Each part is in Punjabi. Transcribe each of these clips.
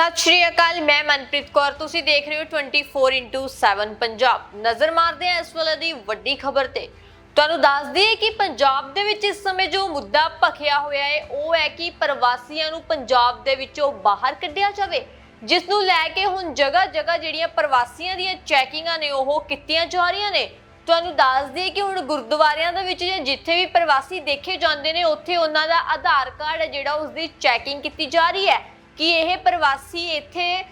ਸਤਿ ਸ਼੍ਰੀ ਅਕਾਲ, ਮੈਂ ਮਨਪ੍ਰੀਤ ਕੌਰ। ਤੁਸੀਂ ਦੇਖ ਰਹੇ ਹੋ 24/7 ਪੰਜਾਬ। ਨਜ਼ਰ ਮਾਰਦੇ ਹਾਂ ਇਸ ਵੇਲੇ ਦੀ ਵੱਡੀ ਖਬਰ ਤੇ। ਤੁਹਾਨੂੰ ਦੱਸ ਦਈਏ ਕਿ ਪੰਜਾਬ ਦੇ ਵਿੱਚ ਇਸ ਸਮੇਂ ਜੋ ਮੁੱਦਾ ਭਖਿਆ ਹੋਇਆ ਹੈ, ਉਹ ਹੈ ਕਿ ਪ੍ਰਵਾਸੀਆਂ ਨੂੰ ਪੰਜਾਬ ਦੇ ਵਿੱਚੋਂ ਬਾਹਰ ਕੱਢਿਆ ਜਾਵੇ ਜਿਸ ਨੂੰ ਲੈ ਕੇ ਹੁਣ ਜਗ੍ਹਾ ਜਗ੍ਹਾ ਜਿਹੜੀਆਂ ਪ੍ਰਵਾਸੀਆਂ ਦੀਆਂ ਚੈਕਿੰਗਾਂ ਨੇ, ਉਹ ਕੀਤੀਆਂ ਜਾ ਰਹੀਆਂ ਨੇ। ਤੁਹਾਨੂੰ ਦੱਸ ਦਈਏ ਕਿ ਹੁਣ ਗੁਰਦੁਆਰਿਆਂ ਦੇ ਵਿੱਚ ਜਾਂ ਜਿੱਥੇ ਵੀ ਪ੍ਰਵਾਸੀ ਦੇਖੇ ਜਾਂਦੇ ਨੇ, ਉੱਥੇ ਉਹਨਾਂ ਦਾ ਆਧਾਰ ਕਾਰਡ ਹੈ ਜਿਹੜਾ ਉਸ ਦੀ ਚੈਕਿੰਗ ਕੀਤੀ ਜਾ ਰਹੀ ਹੈ। ਕਿ ਇਹ ਪ੍ਰਵਾਸੀ ਇੱਥੇ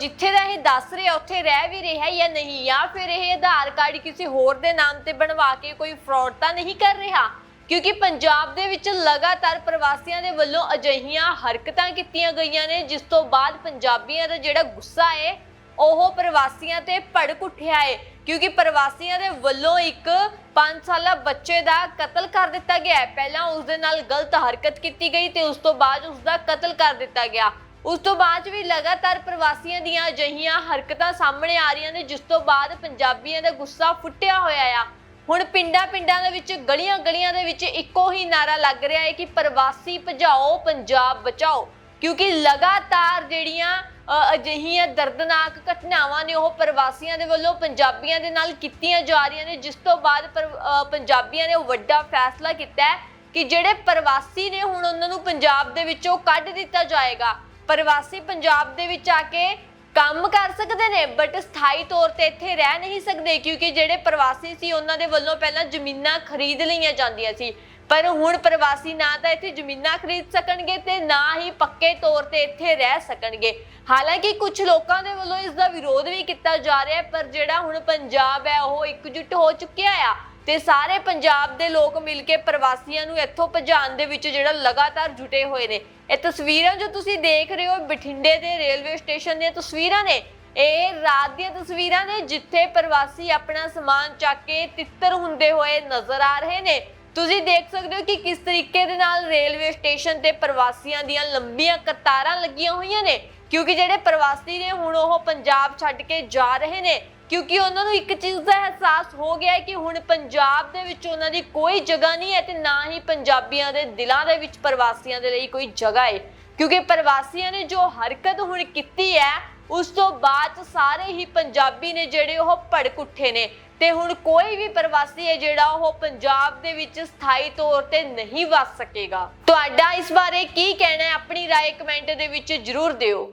ਜਿੱਥੇ ਦਾ ਇਹ ਦੱਸ ਰਿਹਾ, ਉੱਥੇ ਰਹਿ ਵੀ ਰਿਹਾ ਜਾਂ ਨਹੀਂ, ਜਾਂ ਫਿਰ ਇਹ ਆਧਾਰ ਕਾਰਡ ਕਿਸੇ ਹੋਰ ਦੇ ਨਾਮ ਤੇ ਬਣਵਾ ਕੇ ਕੋਈ ਫਰਾਡ ਤਾਂ ਨਹੀਂ ਕਰ ਰਿਹਾ? ਕਿਉਂਕਿ ਪੰਜਾਬ ਦੇ ਵਿੱਚ ਲਗਾਤਾਰ ਪ੍ਰਵਾਸੀਆਂ ਦੇ ਵੱਲੋਂ ਅਜਿਹੀਆਂ ਹਰਕਤਾਂ ਕੀਤੀਆਂ ਗਈਆਂ ਨੇ, ਜਿਸ ਤੋਂ ਬਾਅਦ ਪੰਜਾਬੀਆਂ ਦਾ ਜਿਹੜਾ ਗੁੱਸਾ ਹੈ ਉਹ ਪ੍ਰਵਾਸੀਆਂ ਤੇ ਭੜਕ ਉੱਠਿਆ ਹੈ ਕਿਉਂਕਿ ਪ੍ਰਵਾਸੀਆਂ ਦੇ ਵੱਲੋਂ ਇੱਕ 5 ਸਾਲਾ ਬੱਚੇ ਦਾ ਕਤਲ ਕਰ ਦਿੱਤਾ ਗਿਆ ਹੈ ਪਹਿਲਾਂ ਉਸ ਦੇ ਨਾਲ ਗਲਤ ਹਰਕਤ ਕੀਤੀ ਗਈ ਤੇ ਉਸ ਤੋਂ ਬਾਅਦ ਉਸ ਦਾ ਕਤਲ ਕਰ ਦਿੱਤਾ ਗਿਆ। ਉਸ ਤੋਂ ਬਾਅਦ ਵੀ ਲਗਾਤਾਰ ਪ੍ਰਵਾਸੀਆਂ ਦੀਆਂ ਅਜਿਹੀਆਂ ਹਰਕਤਾਂ ਸਾਹਮਣੇ ਆ ਰਹੀਆਂ ਨੇ, ਜਿਸ ਤੋਂ ਬਾਅਦ ਪੰਜਾਬੀਆਂ ਦਾ ਗੁੱਸਾ ਫੁੱਟਿਆ ਹੋਇਆ ਆ। ਹੁਣ ਪਿੰਡਾਂ ਪਿੰਡਾਂ ਦੇ ਵਿੱਚ ਗਲੀਆਂ ਗਲੀਆਂ ਦੇ ਵਿੱਚ ਇੱਕੋ ਹੀ ਨਾਰਾ ਲੱਗ ਰਿਹਾ ਹੈ ਕਿ ਪ੍ਰਵਾਸੀ ਭਜਾਓ, ਪੰਜਾਬ ਬਚਾਓ। ਕਿਉਂਕਿ ਲਗਾਤਾਰ ਜਿਹੜੀਆਂ ਅਜਿਹੀਆਂ ਦਰਦਨਾਕ ਘਟਨਾਵਾਂ ਨੇ, ਉਹ ਪ੍ਰਵਾਸੀਆਂ ਦੇ ਵੱਲੋਂ ਪੰਜਾਬੀਆਂ ਦੇ ਨਾਲ ਕੀਤੀਆਂ ਜਾ ਰਹੀਆਂ ਨੇ, ਜਿਸ ਤੋਂ ਬਾਅਦ ਪਰ- ਪੰਜਾਬੀਆਂ ਨੇ ਉਹ ਵੱਡਾ ਫੈਸਲਾ ਕੀਤਾ ਹੈ ਕਿ ਜਿਹੜੇ ਪ੍ਰਵਾਸੀ ਨੇ, ਹੁਣ ਉਹਨਾਂ ਨੂੰ ਪੰਜਾਬ ਦੇ ਵਿੱਚੋਂ ਕੱਢ ਦਿੱਤਾ ਜਾਏਗਾ। ਪ੍ਰਵਾਸੀ ਪੰਜਾਬ ਦੇ ਵਿੱਚ ਆ ਕੇ ਕੰਮ ਕਰ ਸਕਦੇ ਨੇ ਬਟ ਸਥਾਈ ਤੌਰ ਤੇ ਇੱਥੇ ਰਹਿ ਨਹੀਂ ਸਕਦੇ, ਕਿਉਂਕਿ ਜਿਹੜੇ ਪ੍ਰਵਾਸੀ ਸੀ, ਉਹਨਾਂ ਦੇ ਵੱਲੋਂ ਪਹਿਲਾਂ ਜ਼ਮੀਨਾਂ ਖਰੀਦ ਲਈਆਂ ਜਾਂਦੀਆਂ ਸੀ। ਪਰ ਹੁਣ ਪ੍ਰਵਾਸੀ ਨਾ ਤਾਂ ਇੱਥੇ ਜ਼ਮੀਨਾਂ ਖਰੀਦ ਸਕਣਗੇ ਤੇ ਨਾ ਹੀ ਪੱਕੇ ਤੌਰ ਤੇ ਇੱਥੇ ਰਹਿ ਸਕਣਗੇ। ਹਾਲਾਂਕਿ ਕੁਝ ਲੋਕਾਂ ਦੇ ਵੱਲੋਂ ਇਸ ਦਾ ਵਿਰੋਧ ਵੀ ਕੀਤਾ ਜਾ ਰਿਹਾ ਹੈ, ਪਰ ਜਿਹੜਾ ਹੁਣ ਪੰਜਾਬ ਹੈ, ਉਹ ਇਕਜੁੱਟ ਹੋ ਚੁੱਕਿਆ ਆ। ਤੇ ਸਾਰੇ ਪੰਜਾਬ ਦੇ ਲੋਕ ਮਿਲ ਕੇ ਪ੍ਰਵਾਸੀਆਂ ਨੂੰ ਇੱਥੋਂ ਭਜਾਉਣ ਦੇ ਵਿੱਚ ਜਿਹੜਾ ਲਗਾਤਾਰ ਜੁਟੇ ਹੋਏ ਨੇ। ਇਹ ਤਸਵੀਰਾਂ ਜੋ ਤੁਸੀਂ ਦੇਖ ਰਹੇ ਹੋ, ਬਠਿੰਡੇ ਦੇ ਰੇਲਵੇ ਸਟੇਸ਼ਨ ਦੀਆਂ ਤਸਵੀਰਾਂ ਨੇ। ਇਹ ਰਾਤ ਦੀਆਂ ਤਸਵੀਰਾਂ ਨੇ ਜਿੱਥੇ ਪ੍ਰਵਾਸੀ ਆਪਣਾ ਸਮਾਨ ਚੱਕ ਕੇ ਤਿੱਤਰ ਹੁੰਦੇ ਹੋਏ ਨਜ਼ਰ ਆ ਰਹੇ ਨੇ। ਤੁਸੀਂ ਦੇਖ ਸਕਦੇ ਹੋ ਕਿ ਕਿਸ ਤਰੀਕੇ ਦੇ ਨਾਲ ਰੇਲਵੇ ਸਟੇਸ਼ਨ ਤੇ ਪ੍ਰਵਾਸੀਆਂ ਦੀਆਂ ਲੰਬੀਆਂ ਕਤਾਰਾਂ ਲੱਗੀਆਂ ਹੋਈਆਂ ਨੇ, ਕਿਉਂਕਿ ਜਿਹੜੇ ਪ੍ਰਵਾਸੀ ਨੇ ਹੁਣ ਉਹ ਪੰਜਾਬ ਛੱਡ ਕੇ ਜਾ ਰਹੇ ਨੇ। ਕਿਉਂਕਿ ਉਹਨਾਂ ਨੂੰ ਇੱਕ ਚੀਜ਼ ਦਾ ਅਹਿਸਾਸ ਹੋ ਗਿਆ ਹੈ ਕਿ ਹੁਣ ਪੰਜਾਬ ਦੇ ਵਿੱਚ ਉਹਨਾਂ ਦੀ ਕੋਈ ਜਗ੍ਹਾ ਨਹੀਂ ਹੈ ਤੇ ਨਾ ਹੀ ਪੰਜਾਬੀਆਂ ਦੇ ਦਿਲਾਂ ਦੇ ਵਿੱਚ ਪ੍ਰਵਾਸੀਆਂ ਦੇ ਲਈ ਕੋਈ ਜਗ੍ਹਾ ਹੈ ਕਿਉਂਕਿ ਪ੍ਰਵਾਸੀਆਂ ਨੇ ਜੋ ਹਰਕਤ ਹੁਣ ਕੀਤੀ ਹੈ ਉਸ ਤੋਂ ਬਾਅਦ ਸਾਰੇ ਹੀ ਪੰਜਾਬੀ ਨੇ ਜਿਹੜੇ ਉਹ ਭੜਕ ਉੱਠੇ ਨੇ ਤੇ ਹੁਣ ਕੋਈ ਵੀ ਪ੍ਰਵਾਸੀ ਹੈ ਜਿਹੜਾ ਉਹ ਪੰਜਾਬ ਦੇ ਵਿੱਚ ਸਥਾਈ ਤੌਰ ਤੇ ਨਹੀਂ ਵਸ ਸਕੇਗਾ ਤੁਹਾਡਾ ਇਸ ਬਾਰੇ ਕੀ ਕਹਿਣਾ ਹੈ ਆਪਣੀ رائے ਕਮੈਂਟ ਦੇ ਵਿੱਚ ਜਰੂਰ ਦਿਓ